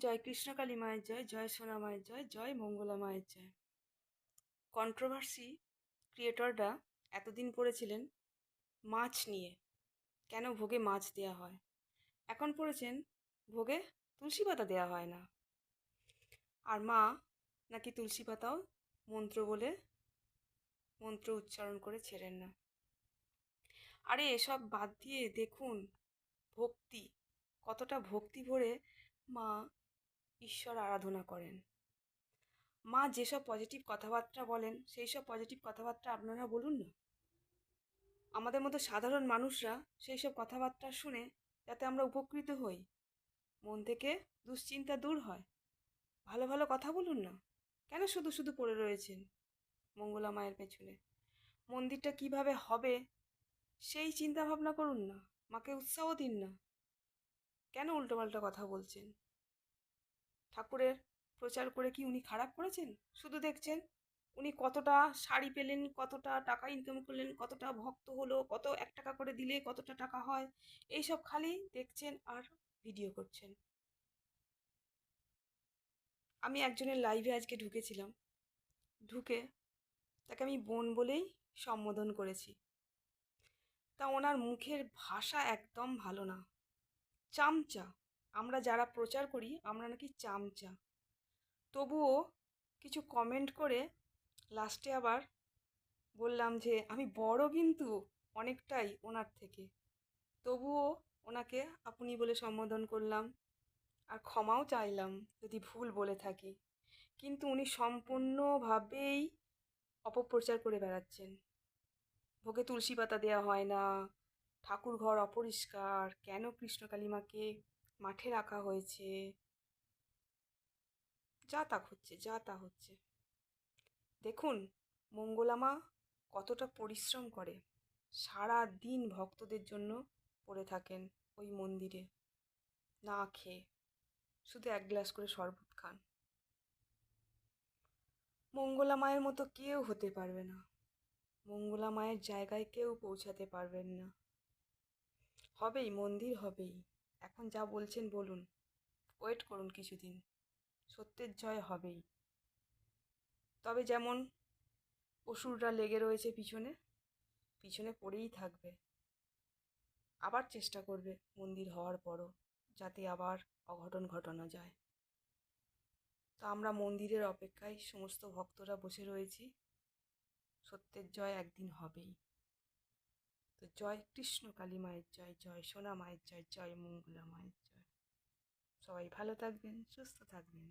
জয় কৃষ্ণকালী মায়ের জয় জয় সোনা মায়ের জয় জয় মঙ্গলা মায়ের জয়। কন্ট্রোভার্সি ক্রিয়েটররা এতদিন পড়েছিলেন মাছ নিয়ে। কেন ভোগে মাছ দেয়া হয়? এখন পড়েছেন ভোগে তুলসী পাতা দেওয়া হয় না। আর মা নাকি তুলসী পাতাও মন্ত্র বলে মন্ত্র উচ্চারণ করে ছেড়েন না। আরে এসব বাদ দিয়ে দেখুন, ভক্তি, কতটা ভক্তি ভরে মা ঈশ্বর আরাধনা করেন। মা যেসব পজিটিভ কথাবার্তা বলেন, সেই সব পজিটিভ কথাবার্তা আপনারা বলুন না। আমাদের মতো সাধারণ মানুষরা সেই সব কথাবার্তা শুনে যাতে আমরা উপকৃত হই। মন থেকে দুশ্চিন্তা দূর হয়। ভালো ভালো কথা বলুন না। কেন শুধু শুধু পড়ে রয়েছেন মঙ্গলা মায়ের পেছনে? মন্দিরটা কীভাবে হবে সেই চিন্তা ভাবনা করুন না। মাকে উৎসাহ দিন না। কেন উল্টোপাল্টা কথা বলছেন? ঠাকুরের প্রচার করে কি উনি খারাপ করেছেন? শুধু দেখছেন? উনি কতটা শাড়ি পেলেন, কতটা টাকা ইনকাম করলেন, কতটা ভক্ত হলো, কত এক টাকা করে দিলে কতটা টাকা হয়? এইসব খালি দেখছেন আর ভিডিও করছেন। আমি একজনের লাইভে আজকে ঢুকেছিলাম। ঢুকে তাকে আমি বোন বলেই সম্বোধন করেছি। তা ওনার মুখের ভাষা একদম ভালো না। চামচা। আমরা যারা প্রচার করি, আমরা নাকি চামচা। তবুও কিছু কমেন্ট করে লাস্টে আবার বললাম যে, আমি বড় কিন্তু অনেকটাই ওনার থেকে। তবুও ওনাকে আপনি বলে সম্বোধন করলাম। আর ক্ষমাও চাইলাম যদি ভুল বলে থাকি। কিন্তু উনি সম্পূর্ণভাবেই অপপ্রচার করে বেড়াচ্ছেন। ভোগে তুলসী পাতা দেওয়া হয় না ঠাকুর ঘর অপরিষ্কার, কেন কৃষ্ণকালী মাকে মাঠে রাখা হয়েছে। যা তা হচ্ছে যা তা হচ্ছে। দেখুন মঙ্গলামা কতটা পরিশ্রম করে। সারা দিন ভক্তদের জন্য পড়ে থাকেন ওই মন্দিরে। না খেয়ে, শুধু এক গ্লাস করে শরবত খান। মঙ্গলা মায়ের মতো কেউ হতে পারবে না। মঙ্গলা মায়ের জায়গায় কেউ পৌঁছাতে পারবেন না। হবেই, মন্দির হবেই। এখন যা বলছেন বলুন। ওয়েট করুন কিছুদিন। সত্যের জয় হবেই। তবে যেমন অসুররা লেগে রয়েছে পিছনে পিছনে পড়েই থাকবে। আবার চেষ্টা করবে মন্দির হওয়ার পরও যাতে আবার অঘটন ঘটানো যায়। তো আমরা মন্দিরের অপেক্ষায় সমস্ত ভক্তরা বসে রয়েছি। সত্যের জয় একদিন হবেই। তো জয় কৃষ্ণ কালী মায়ের জয় জয় সোনা মায়ের জয় জয় মঙ্গলা মায়ের জয়। সবাই ভালো থাকবেন, সুস্থ থাকবেন।